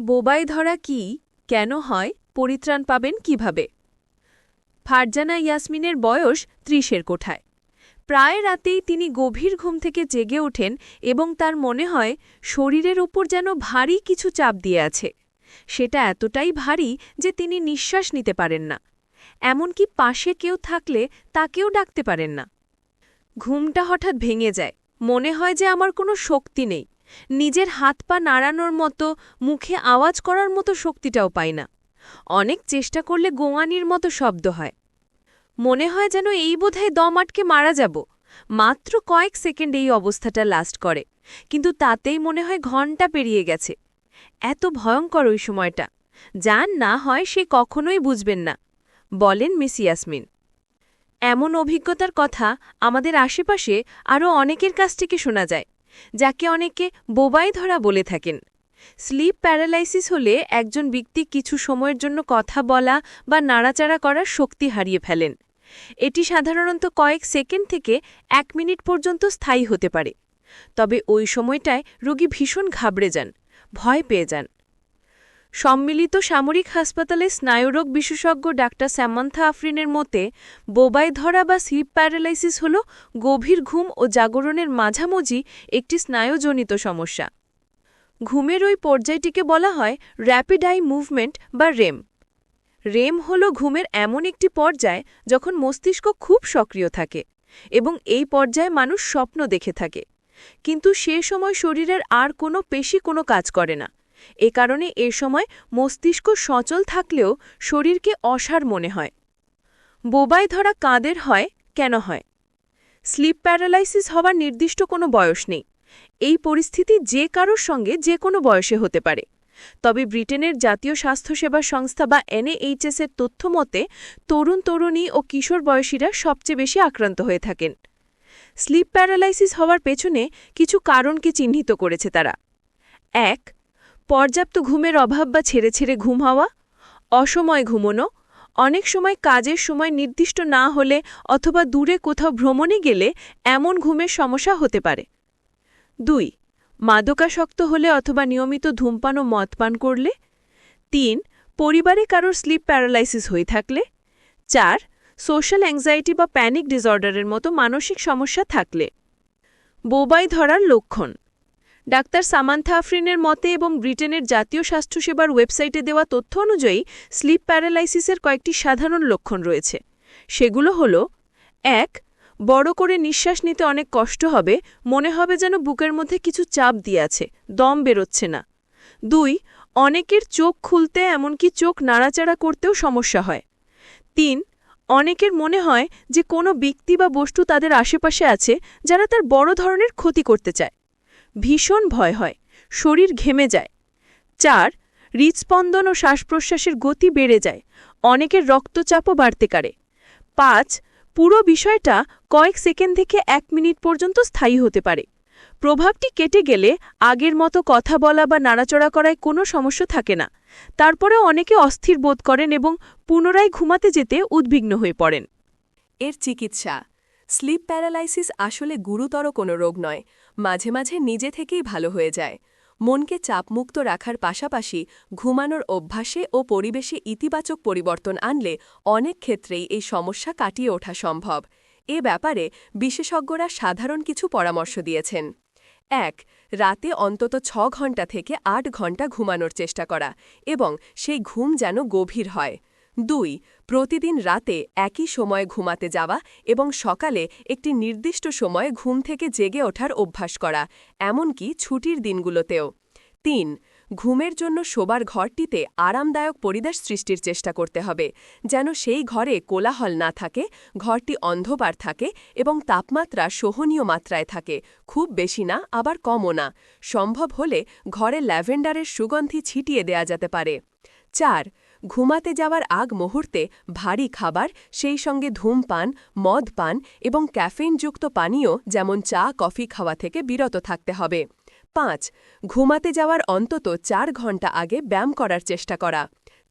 বোবাই ধরা কি, কেন হয়, পরিত্রাণ পাবেন কীভাবে? ফারজানা ইয়াসমিনের বয়স ত্রিশের কোঠায়। প্রায় রাতেই তিনি গভীর ঘুম থেকে জেগে ওঠেন এবং তার মনে হয়, শরীরের ওপর যেন ভারী কিছু চাপ দিয়ে আছে। সেটা এতটাই ভারী যে তিনি নিঃশ্বাস নিতে পারেন না। এমনকি পাশে কেউ থাকলে তাকেও ডাকতে পারেন না। ঘুমটা হঠাৎ ভেঙে যায়। মনে হয় যে আমার কোনো শক্তি নেই। নিজের হাত পা নাড়ানোর মতো, মুখে আওয়াজ করার মতো শক্তিটাও পাই না। অনেক চেষ্টা করলে গোয়ানির মতো শব্দ হয়। মনে হয় যেন এই বোধহয় দম আটকে মারা যাব। মাত্র কয়েক সেকেন্ড এই অবস্থাটা লাস্ট করে। কিন্তু তাতেই মনে হয় ঘণ্টা পেরিয়ে গেছে। এত ভয়ঙ্কর ওই সময়টা। যান না হয় সে কখনোই বুঝবেন না। বলেন মিস ইয়াসমিন। এমন অভিজ্ঞতার কথা আমাদের আশেপাশে আরও অনেকের কাছ থেকে শোনা যায়। যাকে অনেকে বোবাই ধরা বলে থাকেন। স্লিপ প্যারালাইসিস হলে একজন ব্যক্তি কিছু সময়ের জন্য কথা বলা বা নাড়াচাড়া করার শক্তি হারিয়ে ফেলেন। এটি সাধারণত কয়েক সেকেন্ড থেকে এক মিনিট পর্যন্ত স্থায়ী হতে পারে। তবে ওই সময়টায় রোগী ভীষণ ঘাবড়ে যান, ভয় পেয়ে যান। সম্মিলিত সামরিক হাসপাতালে স্নায়ুরোগ বিশেষজ্ঞ ডাক্তার স্যামান্থা আফরিনের মতে, বোবাই ধরা বা স্লিপ প্যারালাইসিস হল গভীর ঘুম ও জাগরণের মাঝামাঝি একটি স্নায়ুজনিত সমস্যা। ঘুমের ওই পর্যায়টিকে বলা হয় র্যাপিড আই মুভমেন্ট বা রেম। রেম হল ঘুমের এমন একটি পর্যায় যখন মস্তিষ্ক খুব সক্রিয় থাকে এবং এই পর্যায়ে মানুষ স্বপ্ন দেখে থাকে। কিন্তু সে সময় শরীরের আর কোনো পেশি কোনো কাজ করে না। এ কারণে এ সময় মস্তিষ্ক সচল থাকলেও শরীরকে অসার মনে হয়। বোবায় ধরা কাঁদের হয় কেন হয়? স্লিপ প্যারালাইসিস হওয়ার নির্দিষ্ট কোনো বয়স নেই। এই পরিস্থিতি যে কারোর সঙ্গে যে কোনো বয়সে হতে পারে। তবে ব্রিটেনের জাতীয় স্বাস্থ্যসেবা সংস্থা বা এনএএইচএসের তথ্য মতে, তরুণ তরুণী ও কিশোর বয়সীরা সবচেয়ে বেশি আক্রান্ত হয়ে থাকেন। স্লিপ প্যারালাইসিস হওয়ার পেছনে কিছু কারণকে চিহ্নিত করেছে তারা। এক পর্যাপ্ত ঘুমের অভাব বা ছেড়ে ছেড়ে ঘুম হওয়া, অসময় ঘুমনো, অনেক সময় কাজের সময় নির্দিষ্ট না হলে অথবা দূরে কোথাও ভ্রমণে গেলে এমন ঘুমের সমস্যা হতে পারে। দুই, মাদকাসক্ত হলে অথবা নিয়মিত ধূমপান ও মদ পান করলে। তিন, পরিবারে কারোর স্লিপ প্যারালাইসিস হয়ে থাকলে। চার, সোশ্যাল অ্যাংজাইটি বা প্যানিক ডিসঅর্ডারের মতো মানসিক সমস্যা থাকলে। বোবাই ধরার লক্ষণ। ডাক্তার সামান্থা আফরিনের মতে এবং ব্রিটেনের জাতীয় স্বাস্থ্যসেবার ওয়েবসাইটে দেওয়া তথ্য অনুযায়ী স্লিপ প্যারালাইসিসের কয়েকটি সাধারণ লক্ষণ রয়েছে। সেগুলো হল, এক, বড় করে নিঃশ্বাস নিতে অনেক কষ্ট হবে, মনে হবে যেন বুকের মধ্যে কিছু চাপ দিয়ে আছে, দম বেরোচ্ছে না। দুই, অনেকের চোখ খুলতে এমনকি চোখ নাড়াচাড়া করতেও সমস্যা হয়। তিন, অনেকের মনে হয় যে কোনো ব্যক্তি বা বস্তু তাদের আশেপাশে আছে, যারা তার বড় ধরনের ক্ষতি করতে চায়। ভীষণ ভয় হয়, শরীর ঘেমে যায়। চার, হৃদস্পন্দন ও শ্বাস প্রশ্বাসের গতি বেড়ে যায়, অনেকের রক্তচাপও বাড়তে পারে। পাঁচ, পুরো বিষয়টা কয়েক সেকেন্ড থেকে এক মিনিট পর্যন্ত স্থায়ী হতে পারে। প্রভাবটি কেটে গেলে আগের মতো কথা বলা বা নাড়াচড়া করায় কোনো সমস্যা থাকে না। তারপরেও অনেকে অস্থির বোধ করেন এবং পুনরায় ঘুমাতে যেতে উদ্বিগ্ন হয়ে পড়েন। এর চিকিৎসা স্লিপ প্যারালাইসিস আসলে গুরুতর কোনো রোগ নয়, মাঝে মাঝে নিজে থেকেই ভালো হয়ে যায়। মনকে চাপমুক্ত রাখার পাশাপাশি ঘুমানোর অভ্যাসে ও পরিবেশে ইতিবাচক পরিবর্তন আনলে অনেক ক্ষেত্রেই এই সমস্যা কাটিয়ে ওঠা সম্ভব। এ ব্যাপারে বিশেষজ্ঞরা সাধারণ কিছু পরামর্শ দিয়েছেন। এক, রাতে অন্তত ছ ঘণ্টা থেকে আট ঘণ্টা ঘুমানোর চেষ্টা করা এবং সেই ঘুম যেন গভীর হয়। দুই, প্রতিদিন রাতে একই সময়ে ঘুমাতে যাওয়া এবং সকালে একটি নির্দিষ্ট সময়ে ঘুম থেকে জেগে ওঠার অভ্যাস করা, এমনকি ছুটির দিনগুলোতেও। তিন, ঘুমের জন্য শোবার ঘরটিতে আরামদায়ক পরিবেশ সৃষ্টির চেষ্টা করতে হবে, যেন সেই ঘরে কোলাহল না থাকে, ঘরটি অন্ধকার থাকে এবং তাপমাত্রা সহনীয় মাত্রায় থাকে, খুব বেশি না, আবার কমও না। সম্ভব হলে ঘরে ল্যাভেন্ডারের সুগন্ধি ছিটিয়ে দেয়া যেতে পারে। চার, ঘুমাতে যাওয়ার আগ মুহূর্তে ভারী খাবার, সেই সঙ্গে ধূমপান মদ পান এবং ক্যাফেইনযুক্ত পানীয় যেমন চা, কফি খাওয়া থেকে বিরত থাকতে হবে। পাঁচ, ঘুমাতে যাওয়ার অন্তত চার ঘণ্টা আগে ব্যায়াম করার চেষ্টা করা।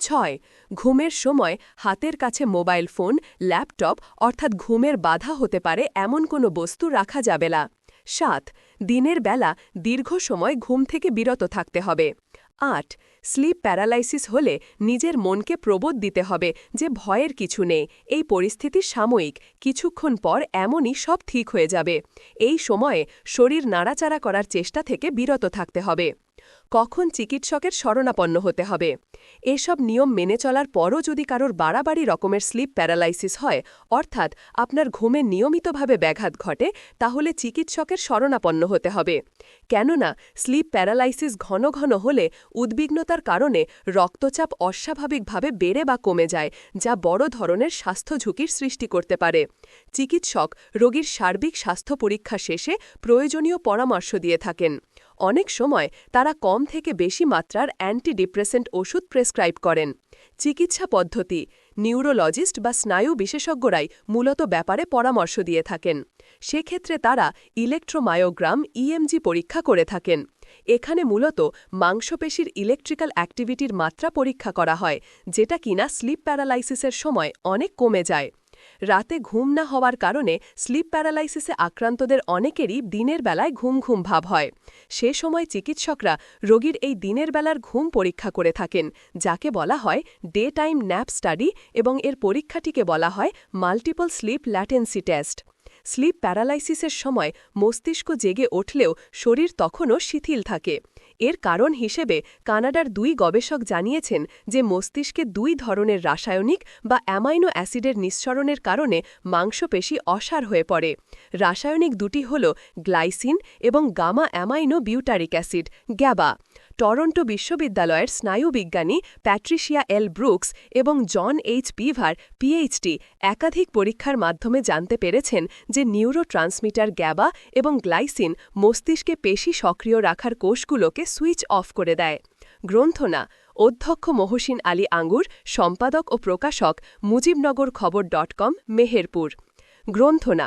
ছয়, ঘুমের সময় হাতের কাছে মোবাইল ফোন, ল্যাপটপ অর্থাৎ ঘুমের বাধা হতে পারে এমন কোনো বস্তু রাখা যাবে না। সাত, দিনের বেলা দীর্ঘ সময় ঘুম থেকে বিরত থাকতে হবে। আট স্লিপ প্যারালাইসিস হলে নিজের মনকে প্রবোধ দিতে হবে যে ভয়ের কিছু নেই, এই পরিস্থিতি সাময়িক, কিছুক্ষণ পর এমনই সব ঠিক হয়ে যাবে। এই সময়ে শরীর নাড়াচাড়া করার চেষ্টা থেকে বিরত থাকতে হবে। কখন চিকিৎসকের শরণাপন্ন হতে হবে। এসব নিয়ম মেনে চলার পরও যদি কারোর বাড়াবাড়ি রকমের স্লিপ প্যারালাইসিস হয়, অর্থাৎ আপনার ঘুমে নিয়মিতভাবে ব্যাঘাত ঘটে, তাহলে চিকিৎসকের শরণাপন্ন হতে হবে। কেননা, স্লিপ প্যারালাইসিস ঘন ঘন হলে উদ্বিগ্নতার কারণে রক্তচাপ অস্বাভাবিকভাবে বেড়ে বা কমে যায়, যা বড় ধরনের স্বাস্থ্য ঝুঁকির সৃষ্টি করতে পারে। চিকিৎসক রোগীর সার্বিক স্বাস্থ্য পরীক্ষা শেষে প্রয়োজনীয় পরামর্শ দিয়ে থাকেন। অনেক সময় তারা কম থেকে বেশি মাত্রার অ্যান্টিডিপ্রেসেন্ট ওষুধ প্রেসক্রাইব করেন। চিকিৎসা পদ্ধতি, নিউরোলজিস্ট বা স্নায়ু বিশেষজ্ঞরাই মূলত ব্যাপারে পরামর্শ দিয়ে থাকেন। সেক্ষেত্রে তারা ইলেকট্রোমায়োগ্রাম ইএমজি পরীক্ষা করে থাকেন। এখানে মূলত মাংসপেশির ইলেকট্রিক্যাল অ্যাক্টিভিটির মাত্রা পরীক্ষা করা হয়, যেটা কিনা স্লিপ প্যারালাইসিসের সময় অনেক কমে যায়। রাতে ঘুম না হওয়ার কারণে স্লিপ প্যারালাইসিসে আক্রান্তদের অনেকেরই দিনের বেলায় ঘুম ঘুম ভাব হয়। সে সময় চিকিৎসকরা রোগীর এই দিনের বেলার ঘুম পরীক্ষা করে থাকেন, যাকে বলা হয় ডে টাইম ন্যাপ স্টাডি এবং এর পরীক্ষাটিকে বলা হয় multiple sleep latency test. Sleep প্যারালাইসিসের সময় মস্তিষ্ক জেগে উঠলেও শরীর তখনও শিথিল থাকে। এর কারণ হিসেবে কানাডার দুই গবেষক জানিয়েছেন যে মস্তিষ্কে দুই ধরনের রাসায়নিক বা অ্যামাইনো অ্যাসিডের নিঃসরণের কারণে মাংসপেশি অসার হয়ে পড়ে। রাসায়নিক দুটি হল গ্লাইসিন এবং gamma amino butyric acid, GABA. Toronto বিশ্ববিদ্যালয়ের স্নায়ুবিজ্ঞানী প্যাট্রিশিয়া এল ব্রুকস এবং জন এইচ পিভার পিএইচডি একাধিক পরীক্ষার মাধ্যমে জানতে পেরেছেন যে নিউরো ট্রান্সমিটার গ্যাবা এবং গ্লাইসিন মস্তিষ্কে পেশি সক্রিয় রাখার কোষগুলোকে সুইচ অফ করে দেয়। গ্রন্থনা, অধ্যক্ষ মহসিন আলী আঙ্গুর, সম্পাদক ও প্রকাশক মুজিবনগর খবর ডট কম, মেহেরপুর। গ্রন্থনা